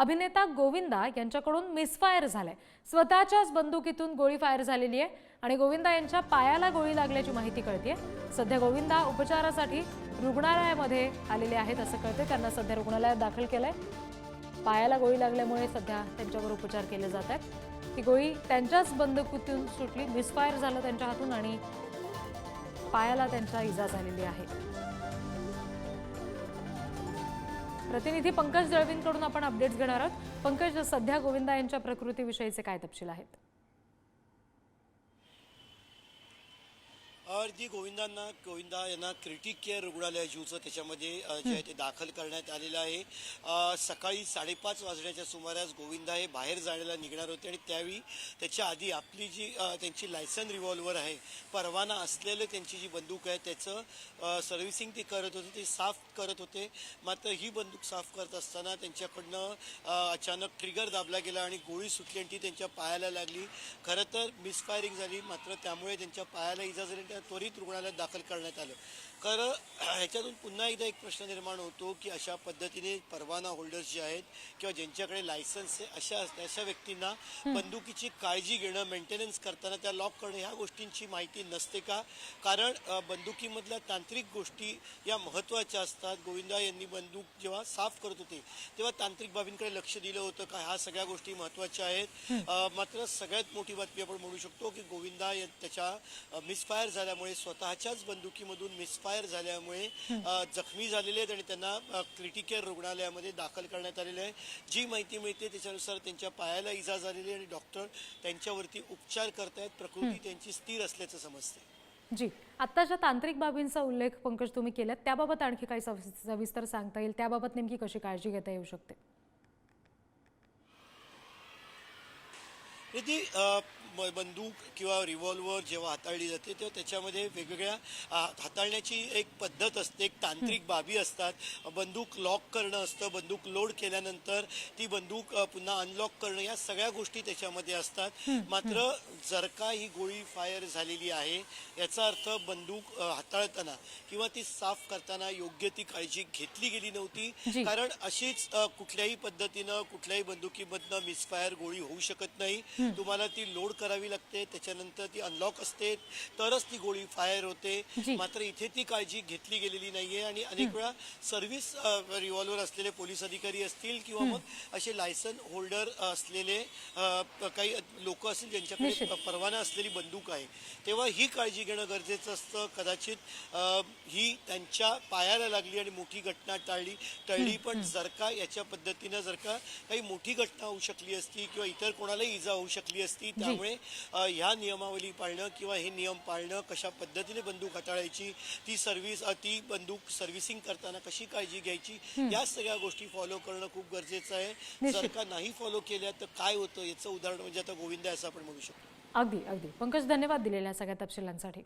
अभिनेता गोविंदा यांच्याकडून मिसफायर झालाय. स्वतःच्याच बंदुकीतून गोळी फायर झालेली आहे आणि गोविंदा यांच्या पायाला गोळी लागल्याची माहिती कळते सध्या गोविंदा उपचारासाठी रुग्णालयामध्ये आलेले आहेत असं कळते त्यांना सध्या रुग्णालयात दाखल केलंय. पायाला गोळी लागल्यामुळे सध्या त्यांच्यावर उपचार केले जात आहेत. ती गोळी त्यांच्याच बंदुकीतून सुटली मिसफायर झालं त्यांच्या हातून आणि पायाला त्यांच्या इजा झालेली आहे. प्रतिनिधी पंकज दळवींकडून आपण अपडेट्स घेणार आहोत. पंकज सध्या गोविंदा यांच्या प्रकृतीविषयीचे काय तपशील आहेत? जी गोविंदांना गोविंदा यांना क्रिटिक केअर रुग्णालय जीवचं त्याच्यामध्ये जे आहे ते दाखल करण्यात आलेलं आहे. सकाळी साडेपाच वाजण्याच्या सुमारास गोविंदा हे बाहेर जाण्याला निघणार होते आणि त्यावेळी त्याच्या आधी आपली जी त्यांची लायसन रिव्हॉल्वर आहे परवाना असलेलं त्यांची जी बंदूक आहे त्याचं सर्व्हिसिंग ते करत होते ते साफ करत होते. मात्र ही बंदूक साफ करत असताना त्यांच्याकडनं अचानक ट्रिगर दाबला गेला आणि गोळी सुटली आणि ती त्यांच्या पायाला लागली. खरं तर मिसफायरिंग झाली मात्र त्यामुळे त्यांच्या पायाला इजा झाली त्वरित रुग्णालयात दाखल करण्यात आलं. खरं ह्याच्यातून पुन्हा एकदा एक प्रश्न निर्माण होतो की अशा पद्धतीने परवाना होल्डर्स जे आहेत किंवा ज्यांच्याकडे लायसन्स आहे अशा अशा व्यक्तींना बंदुकीची काळजी घेणं मेंटेनन्स करताना त्या लॉक करणं ह्या गोष्टींची माहिती नसते का? कारण बंदुकीमधल्या तांत्रिक गोष्टी या महत्त्वाच्या असतात. गोविंदा यांनी बंदूक जेव्हा साफ करत होते तेव्हा तांत्रिक बाबींकडे लक्ष दिलं होतं का? ह्या सगळ्या गोष्टी महत्त्वाच्या आहेत. मात्र सगळ्यात मोठी बातमी आपण म्हणू शकतो की गोविंदा त्याच्या मिसफायर झाल्यामुळे स्वतःच्याच बंदुकीमधून मिसफायर झाल्यामुळे जखमी झालेले आहेत आणि त्यांना क्रिटिकेअर रुग्णालयामध्ये दाखल करण्यात आलेले आहे. जी माहिती मिळते त्याच्यानुसार त्यांच्या पायाला इजा झालेली आहे आणि डॉक्टर त्यांच्यावरती उपचार करतायत. प्रकृती त्यांची स्थिर असल्याचं समजते जी. आत्ताच्या तांत्रिक बाबींचा उल्लेख पंकज तुम्ही केलात त्याबाबत आणखी काही सविस- सविस्तर सांगता येईल. त्याबाबत नेमकी कशी काळजी घेता येऊ शकते? बंदूक किंवा रिव्हॉल्वर जेव्हा हाताळली जाते तेव्हा त्याच्यामध्ये वेगवेगळ्या हाताळण्याची एक पद्धत असते एक तांत्रिक बाबी असतात. बंदूक लॉक करणं असतं बंदूक लोड केल्यानंतर ती बंदूक पुन्हा अनलॉक करणं या सगळ्या गोष्टी त्याच्यामध्ये असतात. मात्र जर का ही गोळी फायर झालेली आहे याचा अर्थ बंदूक हाताळताना किंवा ती साफ करताना योग्य ती काळजी घेतली गेली. नव्हती. कारण अशीच कुठल्याही पद्धतीनं कुठल्याही बंदुकीमधनं मिसफायर गोळी होऊ शकत नाही. तुम्हाला ती लोड करावी लागते त्याच्यानंतर ती अनलॉक असते तरच ती गोळी फायर होते. मात्र इथे ती काळजी घेतली गेलेली नाहीये आणि अनेक वेळा सर्व्हिस रिव्हॉल्वर असलेले पोलीस अधिकारी असतील किंवा मग असे लायसन होल्डर असलेले काही लोक असतील ज्यांच्याकडे परवाना असलेली बंदूक आहे. तेव्हा ही काळजी घेणं गरजेचं असतं. कदाचित ही त्यांच्या पायाला लागली आणि मोठी घटना टाळली टळली पण जर का याच्या पद्धतीनं जर का काही मोठी घटना होऊ शकली असती किंवा इतर कोणालाही इजा होऊ शकली असती त्यामुळे ह्या नियमावली पाळणं किंवा हे नियम पाळणं कशा पद्धतीने बंदूक हाताळायची ती सर्व्हिस ती बंदूक सर्व्हिसिंग करताना कशी काळजी घ्यायची या सगळ्या गोष्टी फॉलो करणं खूप गरजेचं आहे. जर. का नाही फॉलो केल्या तर काय होतं? याचं उदाहरण म्हणजे आता गोविंद आहे असं आपण म्हणू शकतो. अगदी अगदी. पंकज धन्यवाद दिलेल्या सगळ्या तपशिलांसाठी.